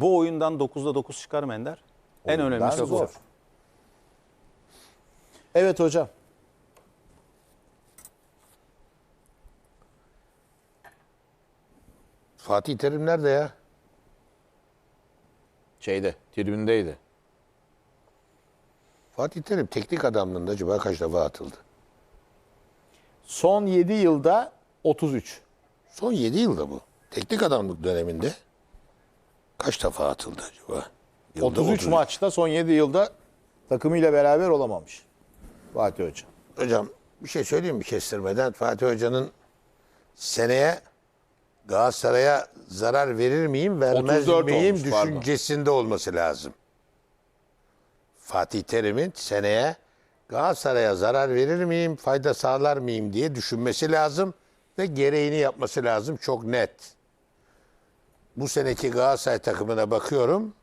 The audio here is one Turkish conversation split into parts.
Bu oyundan 9'da 9 çıkar mı Ender? En Oyundan önemlisi bu. zor. Evet hocam. Fatih Terim nerede ya? Şeyde, tribündeydi. Fatih Terim teknik adamlığında acaba kaç defa atıldı? Son 7 yılda 33. Son 7 yılda bu. Teknik adamlık döneminde kaç defa atıldı acaba? Yılda 33 maçta son 7 yılda takımıyla beraber olamamış. Fatih Hoca. Hocam bir şey söyleyeyim mi kestirmeden? Fatih Hoca'nın seneye Galatasaray'a zarar verir miyim, vermez 34 miyim olmuş, pardon. düşüncesinde olması lazım. Fatih Terim'in seneye Galatasaray'a zarar verir miyim, fayda sağlar mıyım diye düşünmesi lazım ve gereğini yapması lazım çok net. Bu seneki Galatasaray takımına bakıyorum.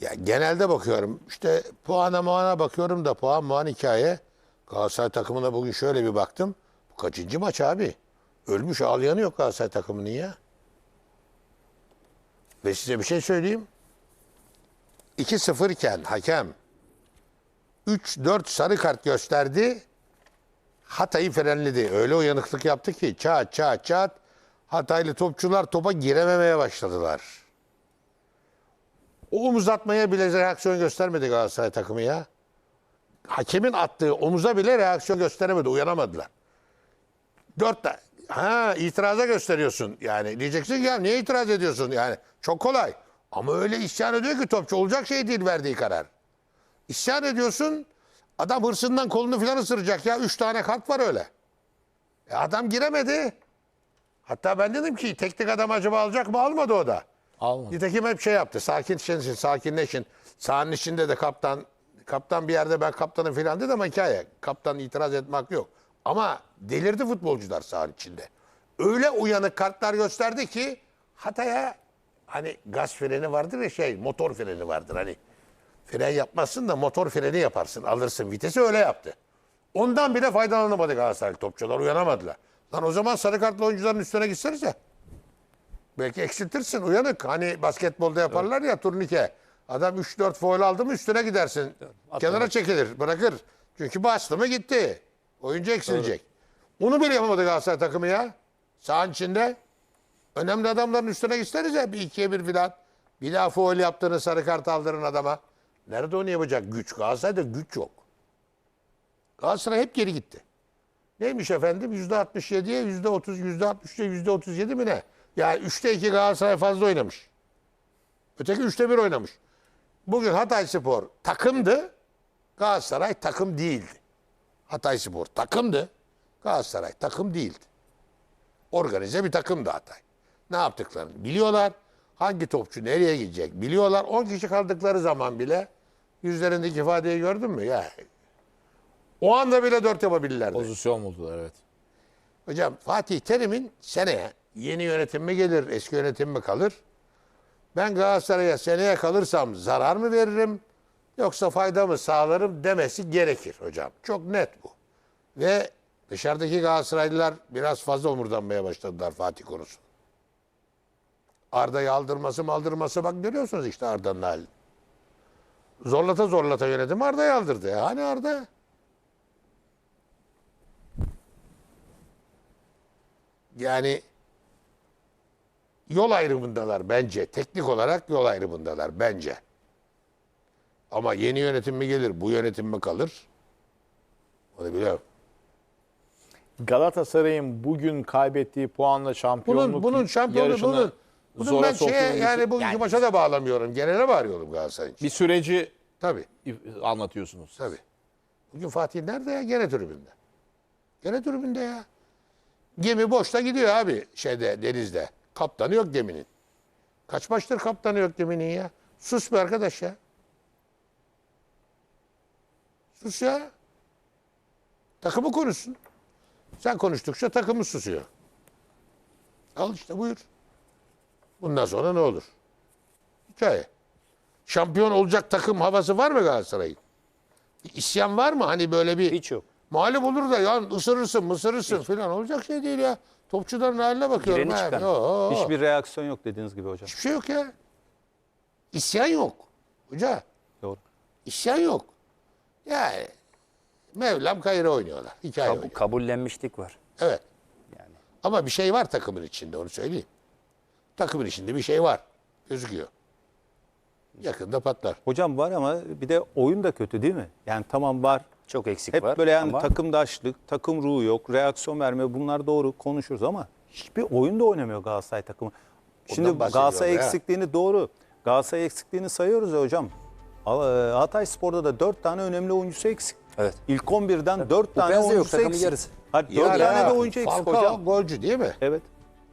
Ya genelde bakıyorum. İşte puana muana bakıyorum da puan muan hikaye. Galatasaray takımına bugün şöyle bir baktım. Bu kaçıncı maç abi? Ölmüş ağlayanı yok Galatasaray takımının ya. Ve size bir şey söyleyeyim. 2-0 iken hakem 3-4 sarı kart gösterdi. Hatay'ı frenledi. Öyle uyanıklık yaptı ki çat çat çat Hataylı topçular topa girememeye başladılar. Omuz atmaya bile reaksiyon göstermedi Galatasaray takımı ya. Hakemin attığı omuza bile reaksiyon gösteremedi. Uyanamadılar. Dört tane. Ha itiraza gösteriyorsun. Yani diyeceksin ki ya niye itiraz ediyorsun? Yani çok kolay. Ama öyle isyan ediyor ki topçu. Olacak şey değil verdiği karar. İsyan ediyorsun. Adam hırsından kolunu filan ısıracak ya. Üç tane kart var öyle. E adam giremedi. Hatta ben dedim ki teknik adam acaba alacak mı? Almadı o da. Almadı. Nitekim hep şey yaptı. Sakinleşin, sakinleşin. Sahanın içinde de kaptan kaptan bir yerde ben kaptanım filan dedi ama hikaye. Kaptan itiraz etmek yok. Ama delirdi futbolcular sahanın içinde. Öyle uyanık kartlar gösterdi ki Hatay'a hani gaz freni vardır ya şey motor freni vardır hani. Fren yapmazsın da motor freni yaparsın alırsın vitesi öyle yaptı. Ondan bile faydalanamadı Galatasaray topçular uyanamadılar. Lan o zaman sarı kartlı oyuncuların üstüne gitsenize. Belki eksiltirsin uyanık. Hani basketbolda yaparlar ya turnike. Adam 3-4 foul aldı mı üstüne gidersin. Kenara çekilir, bırakır. Çünkü bastı mı gitti. Oyuncu eksilecek. Onu bile yapamadı Galatasaray takımı ya. Sağın içinde. Önemli adamların üstüne gitsenize bir ikiye bir filan. Bir daha foul yaptığını sarı kart aldırın adama. Nerede onu yapacak güç? Galatasaray'da güç yok. Galatasaray hep geri gitti. Neymiş efendim? Yüzde 67'ye yüzde 30, yüzde 63'e yüzde 37 mi ne? Yani üçte iki Galatasaray fazla oynamış. Öteki üçte bir oynamış. Bugün Hatay Spor takımdı. Galatasaray takım değildi. Hatay Spor takımdı. Galatasaray takım değildi. Organize bir takımdı Hatay. Ne yaptıklarını biliyorlar. Hangi topçu nereye gidecek biliyorlar. 10 kişi kaldıkları zaman bile yüzlerindeki ifadeyi gördün mü? Ya o anda bile dört yapabilirlerdi. Pozisyon buldular evet. Hocam Fatih Terim'in seneye yeni yönetim mi gelir, eski yönetim mi kalır? Ben Galatasaray'a seneye kalırsam zarar mı veririm yoksa fayda mı sağlarım demesi gerekir hocam. Çok net bu. Ve dışarıdaki Galatasaraylılar biraz fazla omurdanmaya başladılar Fatih konusu. Arda'yı aldırması mı aldırması bak görüyorsunuz işte Arda'nın halini. Zorlata zorlata yönetim Arda'yı aldırdı. Ya. Hani Arda? Yani yol ayrımındalar bence. Teknik olarak yol ayrımındalar bence. Ama yeni yönetim mi gelir, bu yönetim mi kalır? Onu bilemem. Galatasaray'ın bugün kaybettiği puanla şampiyonluk Bunun, bunun şampiyonu, yarışını bunun, bunun zora ben şeye, yani bugünkü Yani maça da bağlamıyorum. Genele bağırıyorum Galatasaray'ın. bir süreci Tabii, anlatıyorsunuz. tabii. Bugün Fatih nerede ya? Gene tribünde. Gene tribünde ya. Gemi boşta gidiyor abi şeyde denizde. Kaptanı yok geminin. Kaç maçtır kaptanı yok geminin ya? Sus be arkadaş ya. Sus ya. Takımı konuşsun. Sen konuştukça takımı susuyor. Al işte buyur. Bundan sonra ne olur? Hikaye. Şampiyon olacak takım havası var mı Galatasaray'ın? Bir İsyan var mı? Hani böyle bir Hiç yok. Mağlup olur da ya ısırırsın mısırırsın falan olacak şey değil ya. Topçuların haline bakıyorum. Gireni çıkan. Hiçbir reaksiyon yok dediğiniz gibi hocam. Hiçbir şey yok ya. İsyan yok. Hoca Doğru. isyan yok. Yani Mevlam kayırı oynuyorlar. Hikaye Kab- oynuyor. kabullenmişlik var. Evet. Yani Ama bir şey var takımın içinde onu söyleyeyim. Takımın içinde bir şey var. Gözüküyor. Yakında patlar. Hocam var ama bir de oyun da kötü değil mi? Yani tamam var. Çok eksik Hep var. böyle yani ama takımdaşlık, takım ruhu yok, reaksiyon verme bunlar doğru konuşuruz ama hiçbir oyun da oynamıyor Galatasaray takımı. Şimdi Galatasaray ya. eksikliğini doğru. Galatasaray eksikliğini sayıyoruz ya hocam. E, Hatay Spor'da da 4 tane önemli oyuncusu eksik. Evet. İlk 11'den 4 tane yok, oyuncusu takımın eksik. yarısı. Hadi Ya 4 tane ya, de oyuncu eksik Falcao hocam. golcü değil mi? Evet.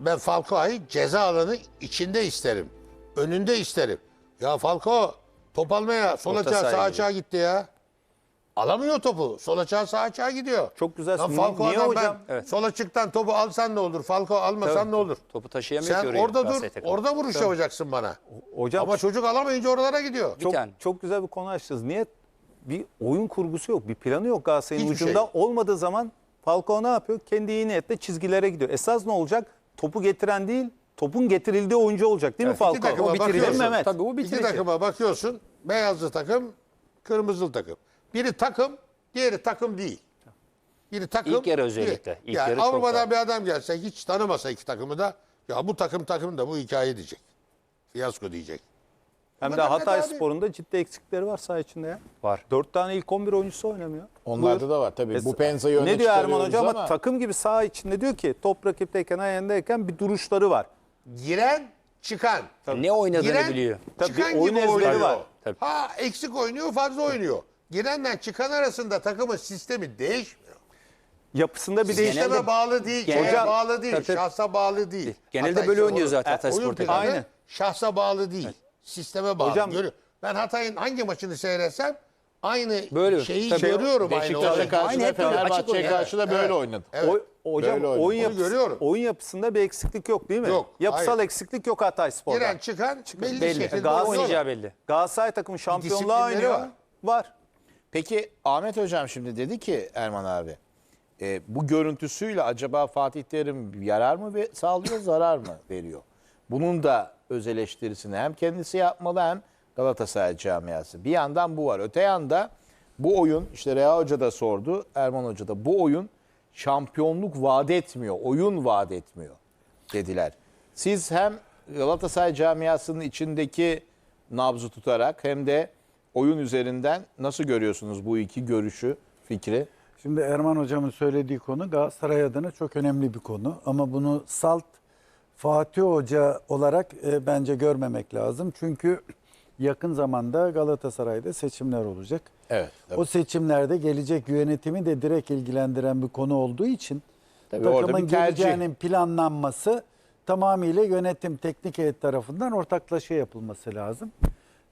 Ben Falcao'yu ceza alanı içinde isterim. Önünde isterim. Ya Falcao top almaya sol açığa sağ açığa gitti ya. Alamıyor topu. Sol açığa sağ açığa gidiyor. Çok güzel. Lan Falcao'dan niye hocam? ben Evet. sol açıktan topu alsan ne olur? Falcao almasan ne olur? topu taşıyamıyor ki Sen oraya orada dur. Galatasaray takımı. Orada vuruş yapacaksın bana. Hocam Ama çocuk alamayınca oralara gidiyor. çok, tane. çok güzel bir konu açtınız. Niye? Bir oyun kurgusu yok, bir planı yok Galatasaray'ın Hiçbir ucunda. şey. Olmadığı zaman Falcao ne yapıyor? Kendi iyi niyetle çizgilere gidiyor. Esas ne olacak? Topu getiren değil, topun getirildiği oyuncu olacak değil mi Evet, Falcao? İki takıma O bitirici bakıyorsun. Mehmet. Tabii o İki bitirici. takıma bakıyorsun. Beyazlı takım, kırmızılı takım. Biri takım, diğeri takım değil. Biri takım. İlk yarı biri- özellikle. İlk yani yarı çok Avrupa'dan daha- bir adam gelse hiç tanımasa iki takımı da ya bu takım takım da bu hikaye diyecek. Fiyasko diyecek. Hem de Hatay abi- Spor'un da ciddi eksikleri var saha içinde ya. Var. 4 tane ilk 11 oyuncusu oynamıyor. Onlarda Buyur. da var tabii. Es- Bu Penza'yı öne Ne diyor Erman Hoca ama, ama takım gibi saha içinde diyor ki top rakipteyken ayağındayken bir duruşları var. Giren, çıkan. Ne oynadığını Giren, biliyor. Tabii çıkan gibi oynuyor. var. Tabii. Ha eksik oynuyor, fazla oynuyor. Girenle çıkan arasında takımın sistemi değişmiyor. Yapısında bir Genelde- değişiklik. Sisteme bağlı değil, Genelde- şeye bağlı değil, Tabii, tabii. şahsa bağlı değil. Genelde Hatay böyle oynuyor zaten Hatay oyun Spor takımı. planı Aynen. Şahsa bağlı değil, sisteme bağlı. Hocam- Görüyor. Ben Hatay'ın hangi maçını seyretsem aynı Böyle. şeyi Tabii. görüyorum aynı Beşiktaş'a olayı. karşı da hep böyle açık Fenerbahçe'ye oynuyor. karşı da böyle oynadı. O, hocam Böyle oyun, yapısı, görüyorum. oyun yapısında bir eksiklik yok değil mi? Yok, Yapısal hayır. eksiklik yok Hatay Spor'da. Giren çıkan belli, Belli. şekilde Galatasaray- oynuyor. Oynayacağı belli. Galatasaray takımı şampiyonluğa disiplinleri oynuyor. var. Var. Peki Ahmet Hocam şimdi dedi ki Erman abi e, bu görüntüsüyle acaba Fatih Terim yarar mı ve sağlıyor zarar mı veriyor? Bunun da öz eleştirisini hem kendisi yapmalı hem Galatasaray camiası. Bir yandan bu var. Öte yanda bu oyun işte Rea Hoca da sordu Erman Hoca da bu oyun şampiyonluk vaat etmiyor. Oyun vaat etmiyor dediler. Siz hem Galatasaray camiasının içindeki nabzı tutarak hem de oyun üzerinden nasıl görüyorsunuz bu iki görüşü, fikri? Şimdi Erman hocamın söylediği konu Galatasaray adına çok önemli bir konu. Ama bunu salt Fatih Hoca olarak e, bence görmemek lazım. Çünkü yakın zamanda Galatasaray'da seçimler olacak. Evet. tabii. O seçimlerde gelecek yönetimi de direkt ilgilendiren bir konu olduğu için Tabii takımın geleceğinin planlanması tamamıyla yönetim teknik heyet tarafından ortaklaşa yapılması lazım.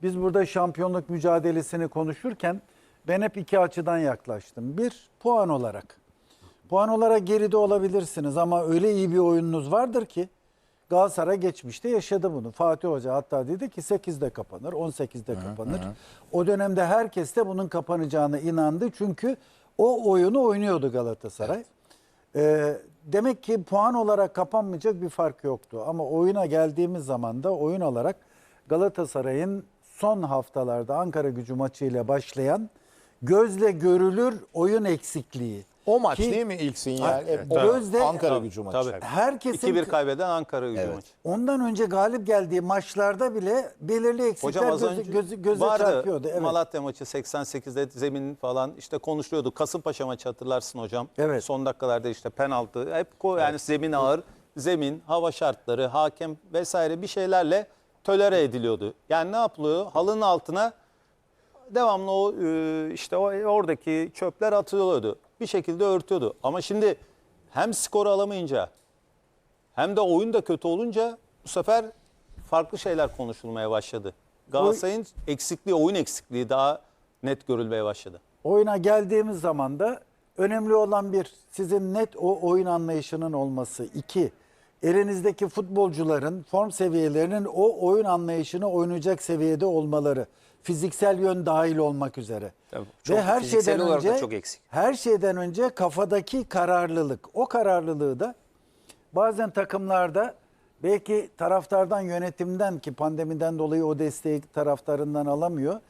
Biz burada şampiyonluk mücadelesini konuşurken ben hep iki açıdan yaklaştım. Bir, puan olarak. Puan olarak geride olabilirsiniz ama öyle iyi bir oyununuz vardır ki Galatasaray geçmişte yaşadı bunu. Fatih Hoca hatta dedi ki 8'de kapanır, 18'de kapanır. O dönemde herkes de bunun kapanacağına inandı. Çünkü o oyunu oynuyordu Galatasaray. Ee, demek ki puan olarak kapanmayacak bir fark yoktu. Ama oyuna geldiğimiz zaman da oyun olarak Galatasaray'ın son haftalarda Ankara gücü maçıyla başlayan gözle görülür oyun eksikliği. O maç Ki- değil mi ilk sinyal? Evet. Gözde- Ankara Tabii, gücü maçı. tabii. Herkesin 2-1 kaybeden Ankara gücü Evet. maçı. ondan önce galip geldiği maçlarda bile belirli eksikler Hocam az göze, vardı. çarpıyordu. Evet. Malatya maçı 88'de zemin falan işte konuşuluyordu. Kasımpaşa maçı hatırlarsın hocam. Evet. Son dakikalarda işte penaltı. Hep yani zemin ağır, zemin, hava şartları, hakem vesaire bir şeylerle tölere ediliyordu. Yani ne yapılıyor? Halının altına devamlı o e, işte oradaki çöpler atılıyordu. Bir şekilde örtüyordu. Ama şimdi hem skoru alamayınca hem de oyun da kötü olunca bu sefer farklı şeyler konuşulmaya başladı. Galatasaray'ın eksikliği, oyun eksikliği daha net görülmeye başladı. Oyuna geldiğimiz zaman da önemli olan bir sizin net o oyun anlayışının olması. İki, elinizdeki futbolcuların form seviyelerinin o oyun anlayışını oynayacak seviyede olmaları. Fiziksel yön dahil olmak üzere. Tabii, çok fiziksel olarak da çok eksik. Her şeyden önce kafadaki kararlılık. O kararlılığı da bazen takımlarda Belki taraftardan, yönetimden ki pandemiden dolayı o desteği taraftarından alamıyor.